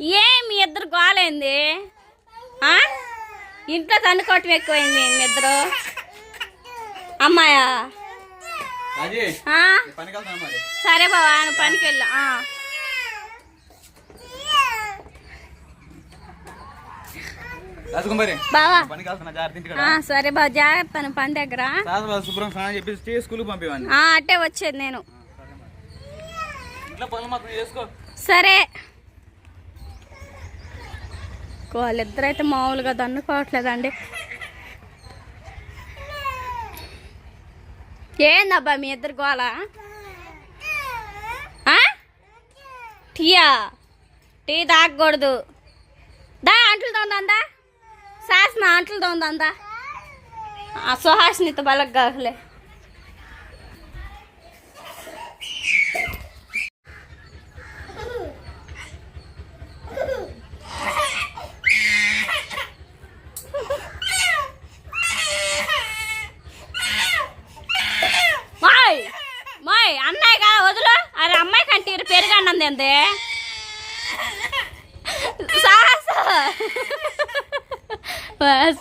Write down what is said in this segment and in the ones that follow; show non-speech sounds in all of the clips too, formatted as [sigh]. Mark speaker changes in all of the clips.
Speaker 1: ఏ మీ ఇద్దరు గోలేంది? ఆ? ఇంట్లో తన్నుకోవటం ఎక్కువైంది మీ ఇద్దరు. అమ్మాయా? సరే బావా పనికి వెళ్ళు సరే బావ జాగ్రత్త పని దగ్గర.
Speaker 2: సార్
Speaker 1: అట్టే వచ్చేది నేను.
Speaker 2: ఇంట్లో
Speaker 1: వాళ్ళిద్దరు అయితే మామూలుగా దన్నుకోవట్లేదండి. ఏందబ్బా మీ ఇద్దరు గోళ టీయా? టీ తాగకూడదు. దా అంట్లు తోందా శాసన అంట్లు తోందా ఆ సుహాసినితో బలగ్గాలే మాయ్ మాయ్ అన్నయ్య కదా వదులు అరే అమ్మాయి కంటే పెరుగన్నది ఏంది సాహస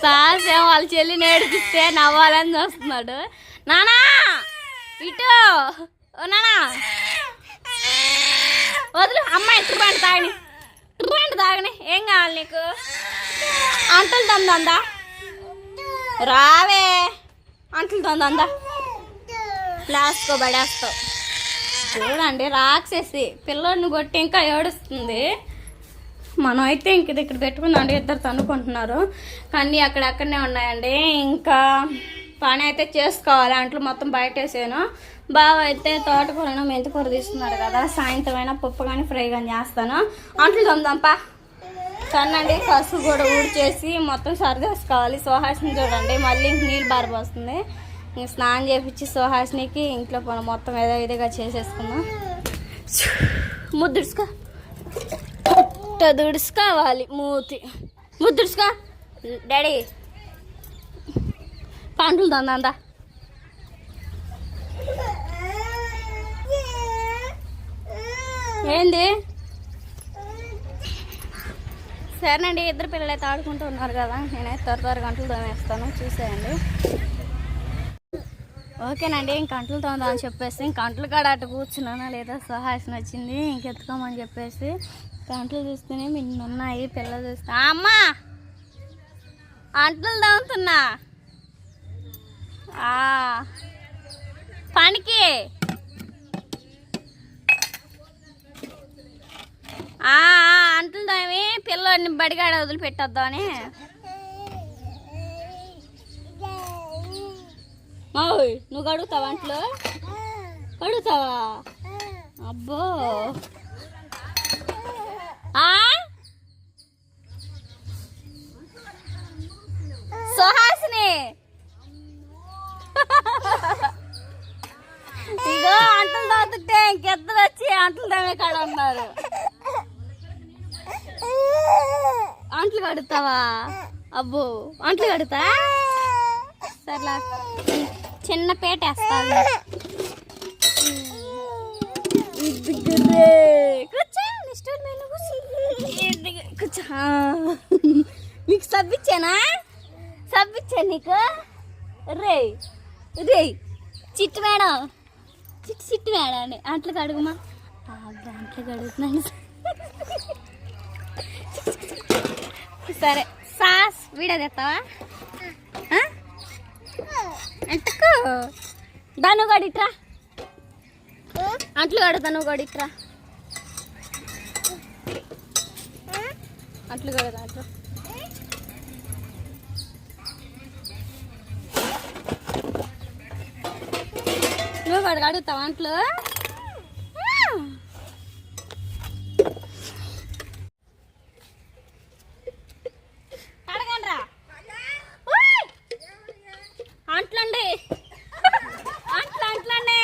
Speaker 1: సాహసం వాళ్ళ చెల్లి నేర్పిస్తే నవ్వాలని చూస్తున్నాడు. నానా! ఇటు! ఓ నానా! వదులు అమ్మాయి ట్రిబండి తాగని. ట్రిబండి తాగని. ఏం కావాలి నీకు? అంటలు తందా రావే. అంటలు తందా ఫ్లాస్కో పడేస్తావు. చూడండి రాక్షసి. పిల్లోడిని కొట్టి ఇంకా ఏడుస్తుంది. మనం అయితే ఇంక ఇక్కడ పెట్టుకుందండి ఇద్దరు తనుకుంటున్నారు కానీ అక్కడక్కడనే ఉన్నాయండి. ఇంకా పని అయితే చేసుకోవాలి. అంట్లు మొత్తం బయట వేసాను బావ అయితే తోటకూరను మెంతికూర తీసుకున్నారు కదా. సాయంత్రం అయినా పప్పు కానీ ఫ్రై కానీ చేస్తాను. అంట్లు తొందంపా కన్నండి పసుపు కూడా ఊడ్చేసి మొత్తం సరిదేసుకోవాలి. సుహాసిని చూడండి. మళ్ళీ ఇంక నీళ్ళు బారిపోస్తుంది ఇంక స్నానం చేపించి సుహాసినికి ఇంట్లో మొత్తం ఏదో ఇదిగా చేసేసుకుందాం. ముద్దుడుచుకో. పుట్ట దుడుచుకోవాలి మూతి. ముద్దుడుచుకో డాడీ. పండులు తందా ఏంది? సరేనండి ఇద్దరు పిల్లలు అయితే ఆడుకుంటూ ఉన్నారు కదా. నేనైతే త్వర త్వర గంటలు తోమేస్తాను. చూసేయండి. ఓకేనండి ఇంక గంటలు తోమదా అని చెప్పేసి ఇంక గంటలు కాడ అటు కూర్చున్నానా లేదా సుహాసన వచ్చింది ఇంకెత్తుకోమని చెప్పేసి గంటలు చూస్తేనే మిన్న ఉన్నాయి పిల్లలు చూస్తా. అమ్మా! అంటలు తోముతున్నా పనికి. అంటలు ఆ, అంట్లు తోమి పిల్లోడిని బడిగాడ వదిలిపెట్టొద్దు అని నువ్వు అడుగుతావా అంట్లు? అడుగుతావా అబ్బో. సుహాసిని. ఇదో అంటలు తోతుంటే ఇంకెద్దరు వచ్చి అంటలు తవ్వే కాడ ఉన్నారు. అంట్లు కడుతావా? అబ్బో అంట్లు కడతా సర్లా చిన్న పేట వేస్తాను. సబ్బిచ్చానా? సబ్బిచ్చా నీకు? రే రే చిట్టు మేడం. చిట్టు చిట్టు మేడం అని అట్లా కడుగుమా? దాంట్లో కడుగుతున్నాను. సరే సాస్ వీడియో తెస్తావా? ఆ? ఎంతకు దాను కడతా నువ్వు కడతాను అట్లు అంట్లు కడతా అట్లా. నువ్వు కడగ అడుగుతావా అంట్లు అంట్లండి. అంట్లు అంట్లండి.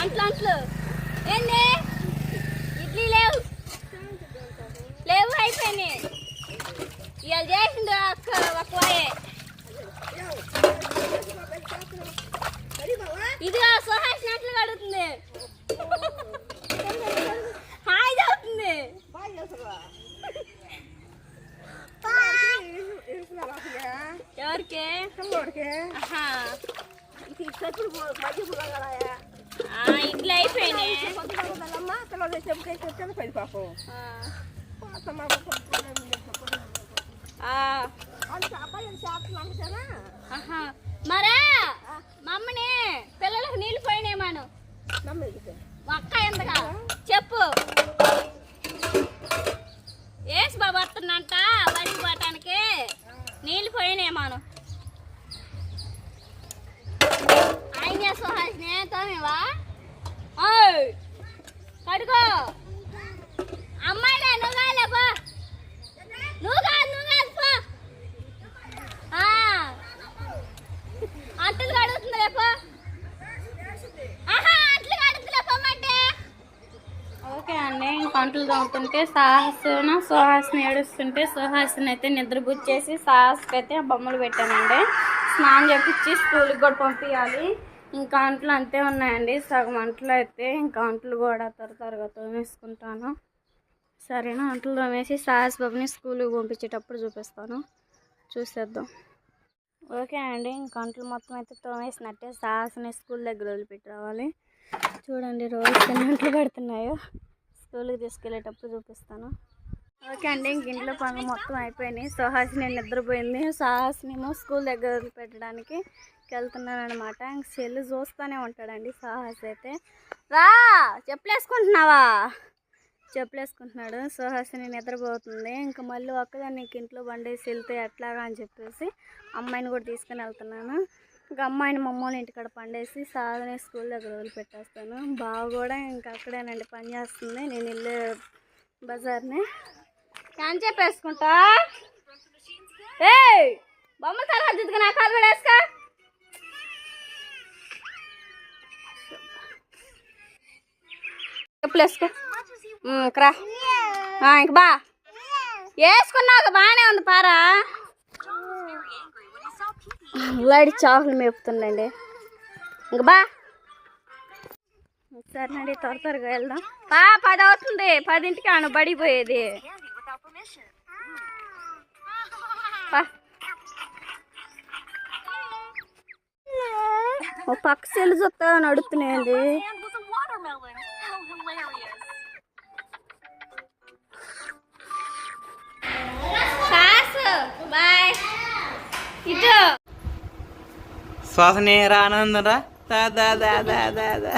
Speaker 1: అంట్లు అంట్లు. ఏంది? ఇట్లా అయిపోయినాయి. మరా మమ్మని పిల్లలకు నీళ్ళు పోయినాయి మనం కడుకో అమ్మాయిలే నువ్వు కాలే పో. నువ్వు కాదు నువ్వు కాదు పో. ఆ. అంటలు కడుగుతుంది రేపు ఓకే అండి పంటలు తోముతుంటే సాహసన సుహాస్ని ఏడుస్తుంటే సుహాస్ని అయితే నిద్రపుచ్చేసి సాహస్కి అయితే బొమ్మలు పెట్టానండి. స్నానం చేపించి స్కూల్కి కూడా పంపించాలి ఇంకా అంట్లు అంతే ఉన్నాయండి. సగం అంట్లు అయితే ఇంకా అంట్లు కూడా త్వర త్వరగా తోమేసుకుంటాను. సరేనా? అంట్లు తోమేసి సాయస్ బాబుని స్కూల్కి పంపించేటప్పుడు చూపిస్తాను. చూసేద్దాం. ఓకే అండి. ఇంకా అంట్లు మొత్తం అయితే తోమేసినట్టే సాహస్ని స్కూల్ దగ్గర వదిలిపెట్టి రావాలి. చూడండి రోజు ఎన్ని గంటలు పడుతున్నాయో. స్కూల్కి తీసుకెళ్ళేటప్పుడు చూపిస్తాను. ఓకే అండి ఇంక ఇంట్లో పనులు మొత్తం అయిపోయినాయి. సుహాస్ నేను నిద్రపోయింది. సాహస్నేమో స్కూల్ దగ్గర వదిలిపెట్టడానికి వెళ్తున్నాను అనమాట ఇంక సెల్లు చూస్తూనే ఉంటాడండి సాహస్ అయితే. రా చెప్పులేసుకుంటున్నావా? చెప్పులేసుకుంటున్నాడు. సుహాసిని నిద్రపోతుంది. ఇంకా మళ్ళీ ఒక్కదాన్ని నీకు ఇంట్లో బండేసి వెళ్తే ఎట్లాగా అని చెప్పేసి అమ్మాయిని కూడా తీసుకుని వెళ్తున్నాను. ఇంకా అమ్మాయిని మమ్మల్ని ఇంటికాడ పండేసి సాధనే స్కూల్ దగ్గర వదిలిపెట్టేస్తాను. బావ కూడా ఇంకా అక్కడేనండి పని చేస్తుంది. నేను వెళ్ళే బజార్నే. అని చెప్పేసుకుంటా ఏయ్! బొమ్మల తర్వాత దిద్దుకు నా కాలు చెప్పులు వేసుకో. ఆ, ఇంక బా. వేసుకున్నాక బాగానే ఉంది పారా. లడి చాకులు మేపుతుండండి ఇంక బా. సరేనండి త్వర త్వరగా వెళ్దాం. బా పది అవుతుంది. పదింటికి ఆను బడిపోయేది. ఓ పక్క సెల్లు చూస్తా ఇటు.
Speaker 2: శ్వాసనే రానందరా దా దా దా దా దా దా.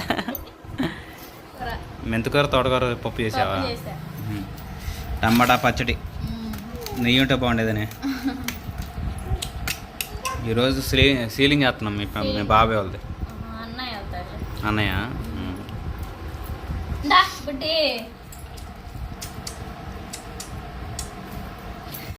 Speaker 2: మెంతుకూర తోటకూర పప్పు చేసావా. టమాటా పచ్చడి. నెయ్యి ఉంటే బాగుండేదని. [laughs] ఈరోజు సీ సీలింగ్ చేస్తున్నాం మీ మీ బాబాయ్ వాళ్ళది.
Speaker 1: అన్నయ్య